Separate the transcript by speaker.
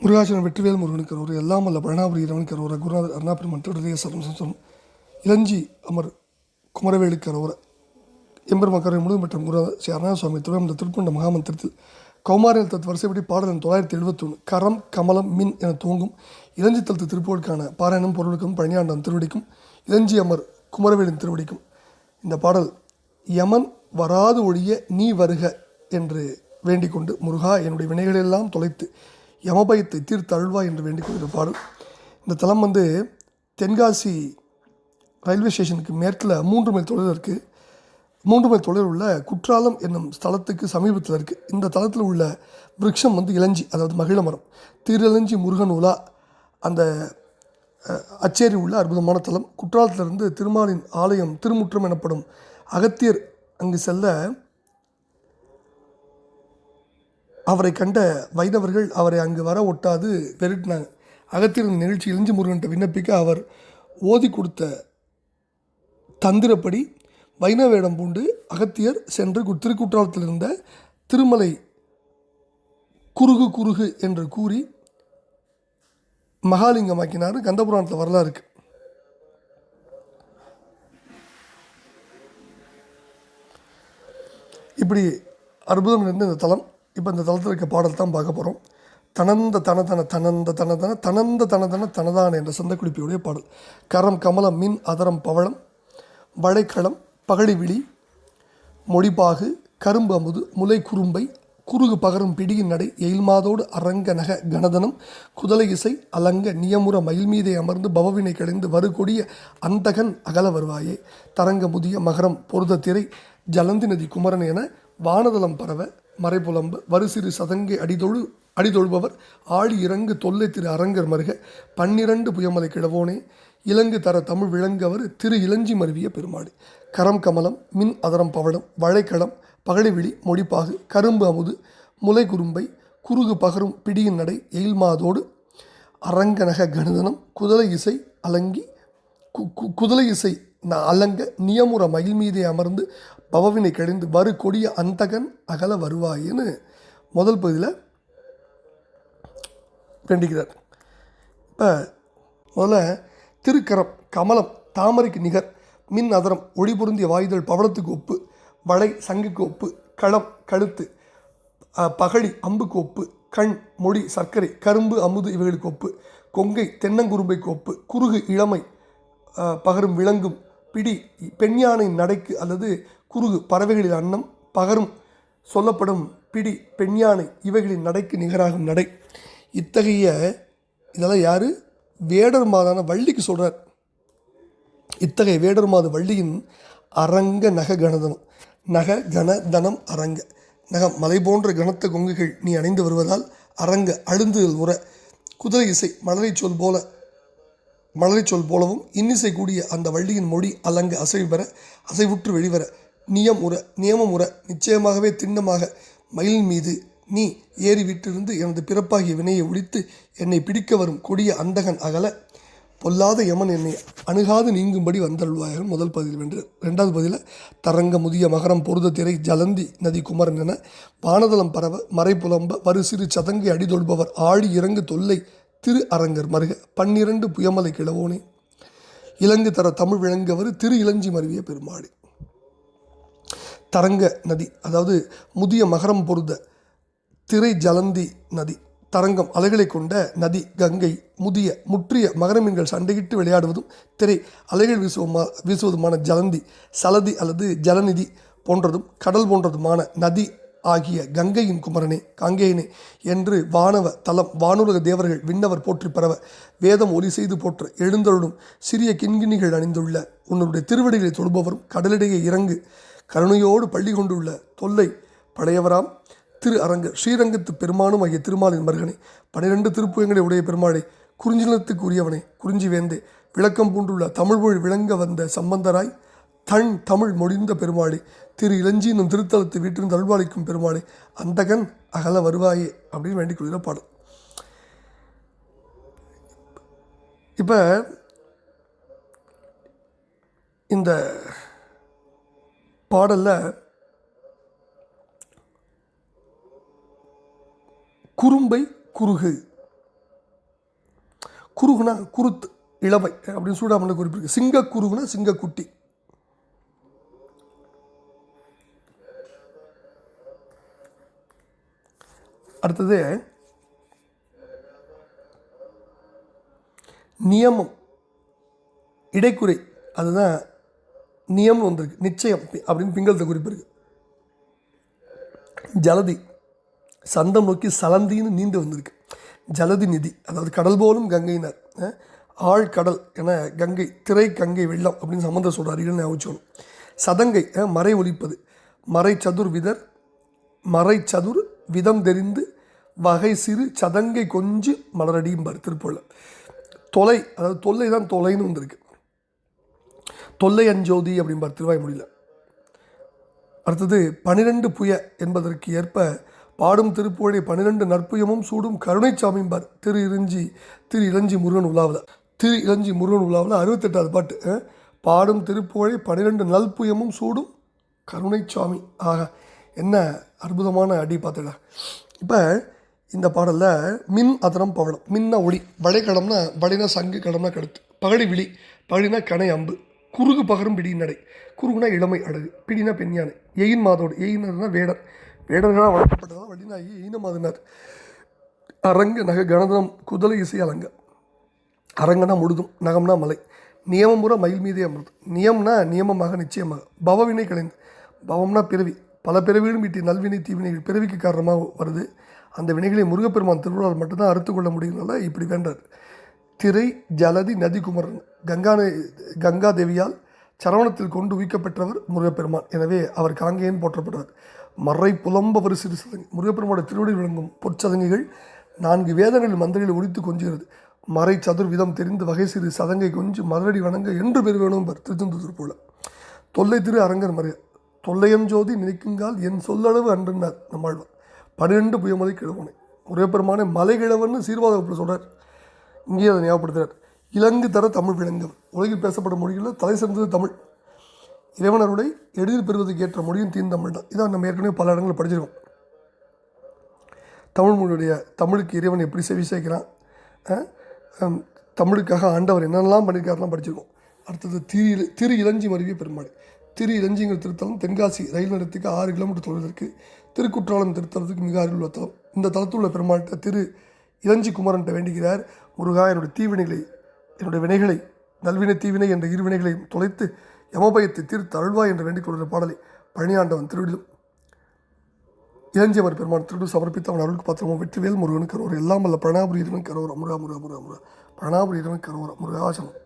Speaker 1: முருகாசனம் வெற்றிவேல் முருகனுக்கு ஒரு எல்லாம் அல்ல பழனாபுரி இரவனுக்கு ஒரு குருநாதர் அருணாபெருமன் திருடைய சரம் சரம் இளஞ்சி அமர் குமரவேலுக்கு ஒரு எம்பெருமக்கரை முழுவதும் பெற்ற குருநாதர் ஸ்ரீ அருணா சுவாமி திருவம் திருப்பண்ட மகாமந்திரத்தில் கௌமாரியல் தத் வரிசைப்படி பாடல் எண் தொள்ளாயிரத்தி எழுபத்தொன்று கரம் கமலம் மின் என துவங்கும். இளஞ்சி தளத்து திருப்போருக்கான பாராயணம் பொருளுக்கும் பழனியாண்டம் திருவடிக்கும். இளஞ்சி அமர் குமரவேலின் திருவடிக்கும். இந்த பாடல் யமன் வராது ஒழிய நீ வருக என்று வேண்டிக் கொண்டு முருகா என்னுடைய வினைகளெல்லாம் தொலைத்து யமபயத்தை தீர்த்து அருள்வா என்று வேண்டிக் கொண்ட பாடல் இந்த தலம் வந்து தென்காசி ரயில்வே ஸ்டேஷனுக்கு மேற்கில் மூன்று மைல் தொழில் இருக்குது மூன்று மைல் தொழில் உள்ள குற்றாலம் என்னும் ஸ்தலத்துக்கு சமீபத்தில் இருக்குது இந்த தலத்தில் உள்ள விருட்சம் வந்து இளஞ்சி அதாவது மகிழ மரம். திருளஞ்சி முருகன் உலா அந்த அச்சேரி உள்ள அற்புதமான தலம். குற்றாலத்திலிருந்து திருமாலின் ஆலயம் திருமுற்றம் எனப்படும் அகத்தியர் அங்கு செல்ல அவரை கண்ட வைணவர்கள் அவரை அங்கு வர ஒட்டாது பெருட்டினாங்க அகத்தியரின் நிகழ்ச்சி இழிஞ்சு முருகன்ட்ட விண்ணப்பிக்க அவர் ஓதி கொடுத்த தந்திரப்படி வைணவ வேடம் பூண்டு அகத்தியர் சென்று கு- திருக்குற்றாலத்தில் இருந்த திருமலை குறுகு குறுகு என்று கூறி மகாலிங்கமாக்கினார். கந்தபுராணத்தில் வரலாறு இருக்குது இப்படி அற்புதம் இருந்த இந்த தலம் இப்போ இந்த தலத்தில் இருக்க பாடல் தான் பார்க்க போகிறோம் தனந்த தனதன தனந்த தனதன தனந்த தனதன தனதான என்ற சந்தக்குறிப்பியுடைய பாடல். கரம் கமலம் மின் அதரம் பவளம் வளைக்களம் பகழிவிழி மொழிபாகு கரும்பு அமுது முலை குறும்பை குறுகு பகரும் பிடியின் நடை எயில்மாதோடு அரங்க நக கணதனம் குதலை இசை அலங்க நியமுற மயில் மீதே அமர்ந்து பவவினை களைந்து வருகொடிய அந்தகன் அகல வருவாயே. தரங்க முதிய மகரம் பொருத திரை ஜலந்தி நதி குமரன் என வானதளம் பரவ மறைபுலம்பு வரிசிறு சதங்கை அடிதொழு அடிதொழுபவர் ஆழி இறங்கு தொல்லை திரு அரங்கர் மருக பன்னிரண்டு புயமலை கிழவோனே இலங்கு தர தமிழ் விளங்கவர் திரு இளஞ்சி மருவிய பெருமாடு கரம் கமலம் மின் அதரம் பவளம் வளைக்களம் பகழிவிழி மொழிப்பாகு கரும்பு அமுது முலை குறும்பை குறுகு பகரும் பிடியின் நடை எயில்மாதோடு அரங்கநக கணிதனம் குதலை இசை அலங்கி கு கு- குதலை இசை நான் அலங்க நியமுற மயில் மீதே அமர்ந்து பவவினை கழிந்து வரு கொடிய அந்தகன் அகல வருவாயின்னு முதல் பகுதியில் வேண்டிக்கிறார் இப்போ முதல்ல திருக்கரம் கமலம் தாமரைக்கு நிகர் மின் அதரம் ஒளி பொருந்திய வாயுதல் பவளத்துக்கு ஒப்பு வளை சங்குக்கு ஒப்பு களம் கழுத்து பகழி அம்புக்கு ஒப்பு கண் மொழி சர்க்கரை கரும்பு அமுது இவைகளுக்கு ஒப்பு கொங்கை தென்னங்குரும்பைக்கு ஒப்பு குறுகு இளமை பகரும் விளங்கும் பிடி பெண் யானையின் நடைக்கு அல்லது குறுகு பறவைகளின் அன்னம் பகரும் சொல்லப்படும் பிடி பெண் யானை இவைகளின் நடைக்கு நிகராகும் நடை. இத்தகைய இதெல்லாம் யார்? வேடர் மாதான வள்ளிக்கு சொல்கிறார் இத்தகைய வேடர் மாத வள்ளியின் அரங்க நக கணதனம் நக கண தனம் அரங்க. நக மலை போன்ற கனத்த கொங்குகள் நீ அணிந்து வருவதால் அரங்க அழுந்துதல் உற. குதிரை இசை மலரை சொல் போல மலரைச் சொல் போலவும் இன்னிசை கூடிய அந்த வள்ளியின் மொழி அலங்க அசைவு பெற அசைவுற்று வெளிவர நியம் உற நியமம் உற நிச்சயமாகவே திண்ணமாக மயில் மீது நீ ஏறி விட்டிருந்து எனது பிறப்பாகிய வினையை ஒழித்து என்னை பிடிக்க வரும் கொடிய அந்தகன் அகல பொல்லாத யமன் என்னை அணுகாது நீங்கும்படி வந்தருள்வாயாக முதல் பதில் வென்று ரெண்டாவது பதிலில் தரங்க முதிய மகரம் பொருத திரை ஜலந்தி நதி குமரன் என வானதளம் பரவ மறை புலம்ப வரு சிறு சதங்கை அடிதொள்பவர் ஆழி இறங்கு தொல்லை திரு அரங்கர் மருக பன்னிரண்டு புயமலை கிழவோனே இலங்கு தர தமிழ் விளங்கவர் திரு இளஞ்சி மருவிய பெருமாடு தரங்க நதி அதாவது முதிய மகரம் பொருத திரை ஜலந்தி நதி தரங்கம் அலைகளை கொண்ட நதி கங்கை முதிய முற்றிய மகரமீன்கள் சண்டையிட்டு விளையாடுவதும் திரை அலைகள் வீசுவமா வீசுவதுமான ஜலந்தி சலதி அல்லது ஜலநிதி போன்றதும் கடல் போன்றதுமான நதி ஆகிய கங்கையின் குமரனே காங்கேயனே என்று வானவ தலம் வானுலக தேவர்கள் விண்ணவர் போற்றி பரவ வேதம் ஒலி செய்து போற்ற எழுந்தருளும் சிறிய கிண்கிணிகள் அணிந்துள்ள உன்னுடைய திருவடிகளை தொழுபவரும் கடலிடையே இறங்கு கருணையோடு பள்ளி கொண்டுள்ள தொல்லை பழையவராம் திரு அரங்க ஸ்ரீரங்கத்து பெருமானும் ஆகிய திருமாலின் மருகனை பனிரெண்டு திருப்புயங்களை உடைய பெருமாளை குறிஞ்சிலத்துக்கு உரியவனே குறிஞ்சி வேந்தே விளக்கம் பூண்டுள்ள தமிழ்மொழி விளங்க வந்த சம்பந்தராய் தன் தமிழ் மொழிந்த பெருமாளே திரு இளஞ்சி என்னும் திருத்தலத்தை வீட்டிலிருந்து தல்வாளிக்கும் பெருமாளே அந்தகன் அகல வருவாயே அப்படின்னு வேண்டிக் கொள்கிற பாடல். இப்போ இந்த பாடலில் குறும்பை குறுகு. குருகுனா குருத்து இளமை அப்படின்னு சூடாமலை குறிப்பிருக்கு சிங்க குருகுனா சிங்கக்குட்டி. அடுத்தது நியமம் இடைக்குறை. அதுதான் நியமம் வந்திருக்கு நிச்சயம் அப்படின்னு பிங்களத்தை குறிப்பிருக்கு. ஜலதி சந்தம் நோக்கி சலந்தின்னு நீண்டு வந்திருக்கு. ஜலதி நிதி அதாவது கடல் போலும் கங்கையினர். ஆழ்கடல் என கங்கை திரை கங்கை வெள்ளம் அப்படின்னு சம்மந்தம் சொல்கிறார் இடம் ஞாபகம் சதங்கை மறை ஒலிப்பது. மறை சதுர் விதர் மறை சதுர் விதம் தெரிந்து வகை சிறு சதங்கை கொஞ்சு மலரடியும் திருப்பூரில் தொலை அதாவது தொல்லை தான் தொலைன்னு வந்திருக்கு. தொல்லை அஞ்சோதி அப்படிம்பார் முடியல. அடுத்தது பனிரெண்டு புய என்பதற்கு ஏற்ப பாடும் திருப்புழை பனிரெண்டு நற்புயமும் சூடும் கருணைச்சாமிம்பார் திரு இறஞ்சி திரு இளஞ்சி முருகன் உலாவில். திரு இளஞ்சி முருகன் உலாவில் அறுபத்தெட்டாவது பாட்டு. பாடும் திருப்புழை பனிரெண்டு நல்புயமும் சூடும் கருணைச்சாமி ஆக என்ன அற்புதமான அடி பார்த்துடா இப்போ இந்த பாடலில் மின் அதனம் பவளம் மின்ன ஒளி வடைக்கடம்னா வடைனா சங்கு கடம்னா கடுத்து பகடி விழி பகடினா கனை அம்பு குறுகு பகரும் பிடி நடை குறுகுனா இளமை அழகு பிடினா பெண் யானை எயின் மாதோடு எயினர்னா வேடர் வேடர்களாக வளர்க்கப்பட்டதால் வழினாகி எயின மாதனார். அரங்க நக கணதனம் குதலை இசை அலங்க அரங்கனா முழுதும் நகம்னா மலை நியமமுற மயில் மீதே அமர்ந்து நியம்னா நியமமாக நிச்சயமாக பவவினை கலைந்து பவம்னா பிறவி பல பிறவிகளும் வீட்டி நல்வினை தீவினை பிறவிக்கு காரணமாக வருது. அந்த வினைகளை முருகப்பெருமான் திருவிழாவில் மட்டும்தான் அறுத்து கொள்ள முடியும்னால இப்படி வேண்டார். திரை ஜலதி நதி குமரன் கங்கா ந- கங்கா தேவியால் சரவணத்தில் கொண்டு ஊக்கப்பெற்றவர் முருகப்பெருமான். எனவே அவர் காங்கேயன் போற்றப்படுவார். மறை புலம்பவர் சிறு சதங்கை முருகப்பெருமானோட திருவடி விளங்கும் பொற்சதங்கைகள் நான்கு வேதங்களில் மந்திரிகளை ஒழித்து கொஞ்சுகிறது மறை சதுர்விதம் தெரிந்து வகை சிறு சதங்கை கொஞ்சு மதுரடி வணங்க என்று பெரு வேணும் திருச்செந்தூர் போல. தொல்லை திரு அரங்கர் மறைய தொல்லையஞ்சோதி நினைக்குங்கால் என் சொல்லளவு அன்றுனார் நம்மாழ்வார். பன்னிரெண்டு புயமலை கிழவனை பெருமான மலை கிழவன்னு வகுப்பில் சொல்கிறார் இங்கேயே அதை ஞாபகப்படுத்துகிறார் இலங்கு தர தமிழ் விளங்கவர் உலகில் பேசப்படும் மொழிகளில் தலை சிறந்தது தமிழ். இறைவனருடைய எளிதில் பெறுவதற்கு ஏற்ற மொழியும் தீந்தமிழ் தான். இதான் நம்ம ஏற்கனவே பல இடங்களில் படிச்சிருக்கோம். தமிழ் மொழியுடைய தமிழுக்கு இறைவன் எப்படி செவி சேர்க்கிறான்? தமிழுக்காக ஆண்டவர் என்னென்னலாம் பண்ணியிருக்காருலாம் படிச்சிருக்கோம். அடுத்தது திரு திரு இளஞ்சி மருவிய பெருமாள். திரு இளஞ்சிங்கிற திருத்தலம் தென்காசி ரயில் நிலையத்துக்கு ஆறு கிலோமீட்டர் தொலைவில் இருக்குது திருக்குற்றாலம் திருத்தலத்துக்கு மிக அருள் உள்ள தலம் இந்த தலத்தில் உள்ள பெருமாள்கிட்ட திரு இளஞ்சி குமரன்ட்ட வேண்டுகிறார். முருகா என்னுடைய தீவினைகளை என்னுடைய வினைகளை நல்வினை தீவினை என்ற இரு வினைகளையும் தொலைத்து யமபயத்தை தீர்த்து அருள்வாய் என்று வேண்டிக் கொள்கிற பாடலை பழனியாண்டவன் திருவிடும் இளஞ்சியவர் பெருமான் திருடு சமர்ப்பித்து அவன் அருளுக்கு பாத்திரமும் வெற்றிவேல் முருகன் கரோர் எல்லாம் அல்ல பிரணாபுரி இறைவன் கரோரா அமுரா முருகா முருகா முருகா. பிரணாபுரி இறைவன் கரோரா முருகாசனம்